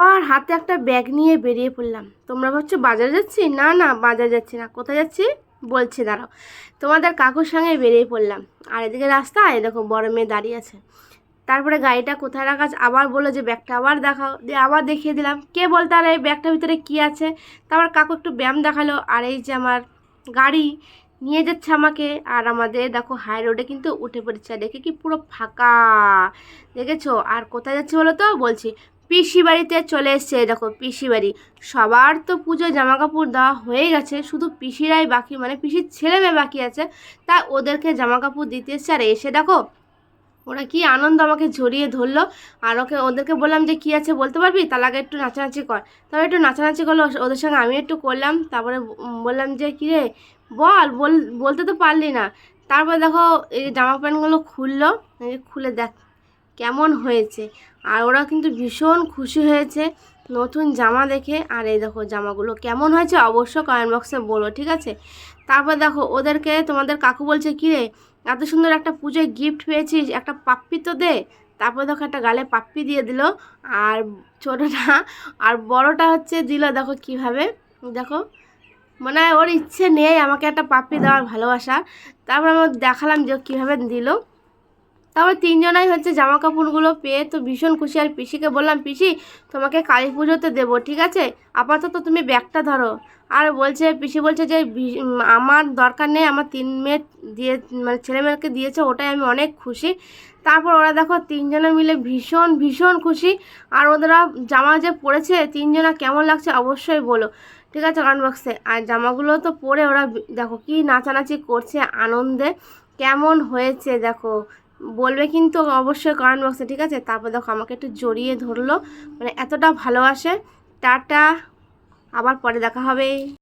আর হাতে একটা ব্যাগ নিয়ে বেরিয়ে পড়লাম। তোমরা ভাবছ বাজারে যাচ্ছি? না না, বাজারে যাচ্ছি না। কোথায় যাচ্ছি? বলছি, দাঁড়াও। তোমাদের কাকুর সঙ্গে বেরিয়ে পড়লাম। আর এদিকে রাস্তা দেখো বড় মেয়ে দাঁড়িয়ে আছে। তারপরে গাড়িটা কোথায় রাখা আছে? আবার বলল যে ব্যাগটা আবার দেখাও। দিয়ে আবার দেখিয়ে দিলাম। কে বলতে আর এই ব্যাগটার ভিতরে কী আছে? তারপর কাকু একটু ব্যায়াম দেখাল। আর এই যে আমার গাড়ি নিয়ে যাচ্ছে আমাকে। আর আমাদের দেখো হাই রোডে কিন্তু উঠে পড়েছে। দেখে কি পুরো ফাঁকা। দেখেছ? আর কোথায় যাচ্ছে বলো তো? বলছি পিসি বাড়িতে চলে এসছে দেখো পিসি বাড়ি সবার তো পুজো জামা কাপড় দেওয়া হয়ে গেছে, শুধু পিসিরাই বাকি মানে পিসির ছেলে মেয়ে বাকি আছে, তাই ওদেরকে জামা কাপড় দিতে এসছে। আর এসে দেখো, ওরা কি আনন্দ আমাকে ঝরিয়ে ধরলো। আর ওকে, ওদেরকে বললাম যে, কী আছে বলতে পারবি? তার আগে একটু নাচানাচি কর। তারপরে একটু নাচানাচি করল, ওদের সঙ্গে আমি একটু করলাম। তারপরে বললাম যে, কী রে, বল বলতে তো পারলি না। তারপর দেখো, এই জামা প্যান্টগুলো খুললো খুলে দেখ কেমন হয়েছে? আর ওরা কিন্তু ভীষণ খুশি হয়েছে। নতুন জামা দেখে, আর এই দেখো জামাগুলো কেমন হয়েছে অবশ্য কমেন্ট বক্সে বলো, ঠিক আছে? তারপর দেখো ওদেরকে তোমাদের কাকু বলছে কী রে এত সুন্দর একটা পুজোয় গিফট পেয়েছিস, একটা পাপ্পি তো দে। তারপরে দেখো একটা গালে পাপ্পি দিয়ে দিল। আর ছোটোটা, আর বড়টা হচ্ছে দিল, দেখো কীভাবে। দেখো মানে ওর ইচ্ছে নেই আমাকে একটা পাপ্পি দেওয়ার ভালোবাসা। তারপর আমি দেখালাম যে কীভাবে দিল। তারপর তিনজনাই হচ্ছে জামা কাপড়গুলো পেয়ে তো ভীষণ খুশি। আর পিসিকে বললাম, পিসি, তোমাকে কালী পুজোতে দেবো, ঠিক আছে? আপাতত তুমি ব্যাগটা ধরো। আর বলছে, পিসি বলছে যে আমার দরকার নেই, আমার তিন মেয়ে দিয়ে মানে ছেলে মেয়েকে দিয়েছে, ওটাই আমি অনেক খুশি। তারপর ওরা দেখো তিনজনে মিলে ভীষণ ভীষণ খুশি। আর ওরা জামা যে পরেছে, তিনজনা কেমন লাগছে অবশ্যই বলো, ঠিক আছে কমেন্ট আর জামাগুলো তো পরে ওরা দেখো কি নাচানাচি করছে আনন্দে, কেমন হয়েছে দেখো। বলবে কিন্তু অবশ্যই কমেন্ট বক্সে ঠিক আছে? তারপর দেখো আমাকে একটু জড়িয়ে ধরলো। মানে এতটা ভালোবাসে। টাটা, আবার পরে দেখা হবে।